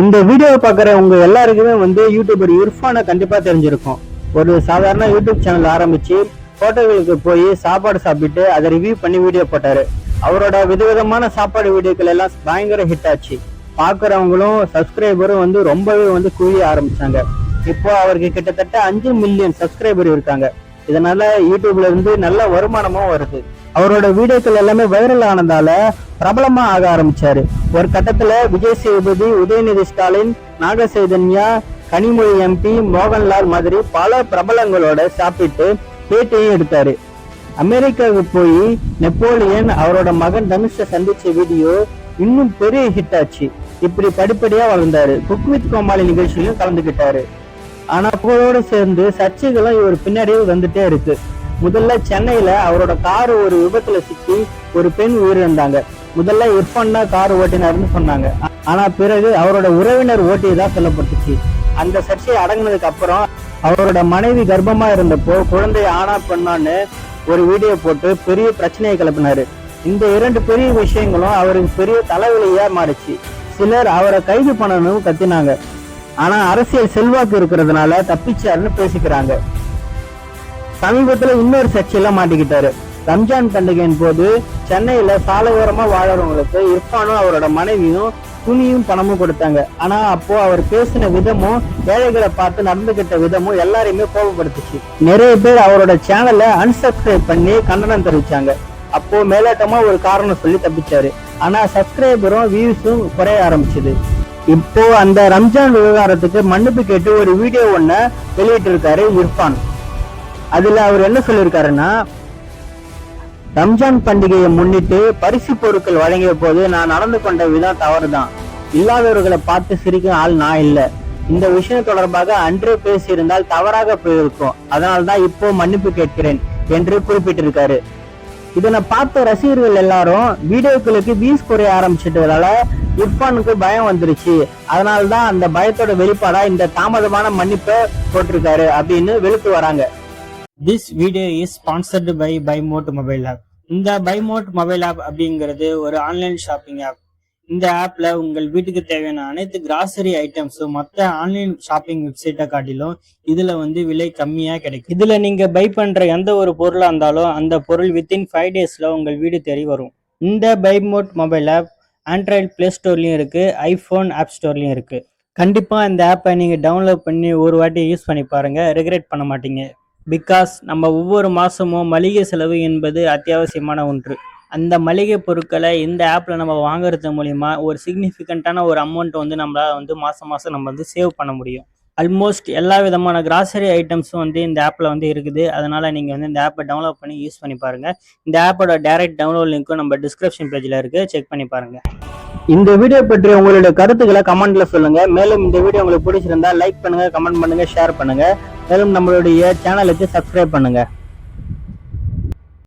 இந்த வீடியோவை பார்க்குற உங்க எல்லாருக்குமே வந்து யூடியூபர் இர்ஃபானை கண்டிப்பாக தெரிஞ்சிருக்கும். ஒரு சாதாரண யூடியூப் சேனல் ஆரம்பிச்சு ஹோட்டல்களுக்கு போய் சாப்பாடு சாப்பிட்டு அதை ரிவ்யூ பண்ணி வீடியோ போட்டாரு. அவரோட விதவிதமான சாப்பாடு வீடியோக்கள் எல்லாம் பயங்கர ஹிட் ஆச்சு. பார்க்குறவங்களும் சப்ஸ்கிரைபரும் வந்து ரொம்பவே வந்து குவிய ஆரம்பிச்சாங்க. இப்போ அவருக்கு கிட்டத்தட்ட அஞ்சு மில்லியன் சப்ஸ்கிரைபர் இருக்காங்க. இதனால யூடியூப்ல இருந்து நல்ல வருமானமும் வருது. அவரோட வீடியோக்கள் எல்லாமே வைரல் ஆனதால பிரபலமா ஆக ஆரம்பிச்சாரு. ஒரு கட்டத்துல விஜய் சேதுபதி உதயநிதி ஸ்டாலின் நாக சைதன்யா கனிமொழி எம்பி மோகன்லால் மாதிரி பல பிரபலங்களோட சாப்பிட்டு பேட்டியும் எடுத்தாரு. அமெரிக்காவுக்கு போய் நெப்போலியன் அவரோட மகன் தனுஷை சந்திச்ச வீடியோ இன்னும் பெரிய ஹிட் ஆச்சு. இப்படி படிப்படியா வளர்ந்தாரு. குக் வித் கோமாளி நிகழ்ச்சியிலும் கலந்துக்கிட்டாரு ஆனா புகழோடு சேர்ந்து சர்ச்சைகளும் இவர் பின்னாடியே வந்துட்டே இருக்கு. முதல்ல சென்னையில அவரோட கார் ஒரு விபத்துல சிக்கி ஒரு பெண் உயிரிழந்தாங்க. முதல்ல இர்ஃபான் தான் கார் ஓட்டினார்னு சொன்னாங்க. ஆனா பிறகு அவரோட உறவினர் ஓட்டியதா சொல்லப்பட்டுச்சு. அந்த சர்ச்சை அடங்கினதுக்கு அப்புறம் அவரோட மனைவி கர்ப்பமா இருந்தப்போ குழந்தை ஆனா பெண்ணான்னு ஒரு வீடியோ போட்டு பெரிய பிரச்சனையை கிளப்பினாரு. இந்த இரண்டு பெரிய விஷயங்களும் அவருக்கு பெரிய தலைவலியா மாறிச்சு. சிலர் அவரை கைது பண்ணணும் கத்தினாங்க. ஆனா அரசியல் செல்வாக்கு இருக்கிறதுனால தப்பிச்சாருன்னு பேசிக்கிறாங்க. சமீபத்துல இன்னொரு சர்ச்சையில மாட்டிக்கிட்டாரு. ரம்ஜான் பண்டிகையின் போது சென்னையில சாலையோரமா வாழறவங்களுக்கு இர்ஃபானும் அவரோட மனைவியும் துணியும் பணமும் கொடுத்தாங்க. ஆனா அப்போ அவர் பேசின விதமும் ஏழைகளை பார்த்து நடந்துகிட்ட விதமும் எல்லாரையுமே கோபப்படுத்துச்சு. நிறைய பேர் அவரோட சேனலை அன்சப்ஸ்கிரைப் பண்ணி கண்டனம் தெரிவிச்சாங்க. அப்போ மேலோட்டமா ஒரு காரணம் சொல்லி தப்பிச்சாரு. ஆனா சப்ஸ்கிரைபரும் வியூஸும் குறைய ஆரம்பிச்சது. இப்போ அந்த ரம்ஜான் விவகாரத்துக்கு மன்னிப்பு கேட்டு ஒரு வீடியோ ஒன்ன வெளியிட்டிருக்காரு இர்ஃபான். அதுல அவர் என்ன சொல்லியிருக்காருன்னா ரம்ஜான் பண்டிகையை முன்னிட்டு பரிசு பொருட்கள் வழங்கிய போது நான் நடந்து கொண்ட விதம் தவறுதான். இல்லாதவர்களை பார்த்து சிரிக்கும் ஆள் நான் இல்ல. இந்த விஷயம் தொடர்பாக அன்றே பேசியிருந்தால் தவறாக போயிருக்கும். அதனால்தான் இப்போ மன்னிப்பு கேட்கிறேன் என்று குறிப்பிட்டிருக்காரு. இதனை பார்த்த ரசிகர்கள் எல்லாரும் வீடியோக்களுக்கு வீஸ் குறைய ஆரம்பிச்சிட்டதால இர்ஃபானுக்கு பயம் வந்துருச்சு. அதனால்தான் அந்த பயத்தோட வெளிப்பாடா இந்த தாமதமான மன்னிப்பை போட்டிருக்காரு அப்படின்னு வெளுத்து வராங்க. This video is sponsored by Bymod mobile app இந்த பைமோட் மொபைல் ஆப் அப்படிங்கிறது ஒரு ஆன்லைன் ஷாப்பிங் ஆப் இந்த ஆப்ல உங்கள் வீட்டுக்கு தேவையான அனைத்து கிராசரி ஐட்டம்ஸும் மற்ற ஆன்லைன் ஷாப்பிங் வெப்சைட்டை காட்டிலும் இதுல வந்து விலை கம்மியா கிடைக்கும். இதுல நீங்க பை பண்ற எந்த ஒரு பொருளா இருந்தாலும் அந்த பொருள் வித்தின் ஃபைவ் டேஸ்ல உங்கள் வீடு தேடி வரும். இந்த Bymod mobile app Android play ஸ்டோர்லயும் இருக்கு ஐஃபோன் ஆப் ஸ்டோர்லயும் இருக்கு. கண்டிப்பா இந்த ஆப்பை நீங்க டவுன்லோட் பண்ணி ஒரு வாட்டி யூஸ் பண்ணி பாருங்க ரெகுலேட் பண்ண மாட்டீங்க. பிகாஸ் நம்ம ஒவ்வொரு மாதமும் மளிகை செலவு என்பது அத்தியாவசியமான ஒன்று. அந்த மளிகை பொருட்களை இந்த ஆப்பில் நம்ம வாங்குறது மூலிமா ஒரு சிக்னிஃபிகண்ட்டான ஒரு அமௌண்ட்டை வந்து நம்மளால் வந்து மாதம் மாதம் நம்ம வந்து சேவ் பண்ண முடியும். ஆல்மோஸ்ட் எல்லா விதமான கிராசரி ஐட்டம்ஸும் வந்து இந்த ஆப்பில் வந்து இருக்குது. அதனால் நீங்கள் வந்து இந்த ஆப்பை டவுன்லோட் பண்ணி யூஸ் பண்ணி பாருங்கள் இந்த ஆப்போட டைரக்ட் டவுன்லோட் லிங்க்கும் நம்ம டிஸ்கிரிப்ஷன் பேஜில் இருக்குது செக் பண்ணி பாருங்கள் இந்த வீடியோ பற்றி உங்களுடைய கருத்துக்களை கமெண்ட்ல சொல்லுங்க. மேலும் இந்த வீடியோ உங்களுக்கு பிடிச்சிருந்தா லைக் பண்ணுங்க கமெண்ட் பண்ணுங்க ஷேர் பண்ணுங்க. மேலும் நம்மளுடைய சேனலுக்கு சப்ஸ்கிரைப் பண்ணுங்க.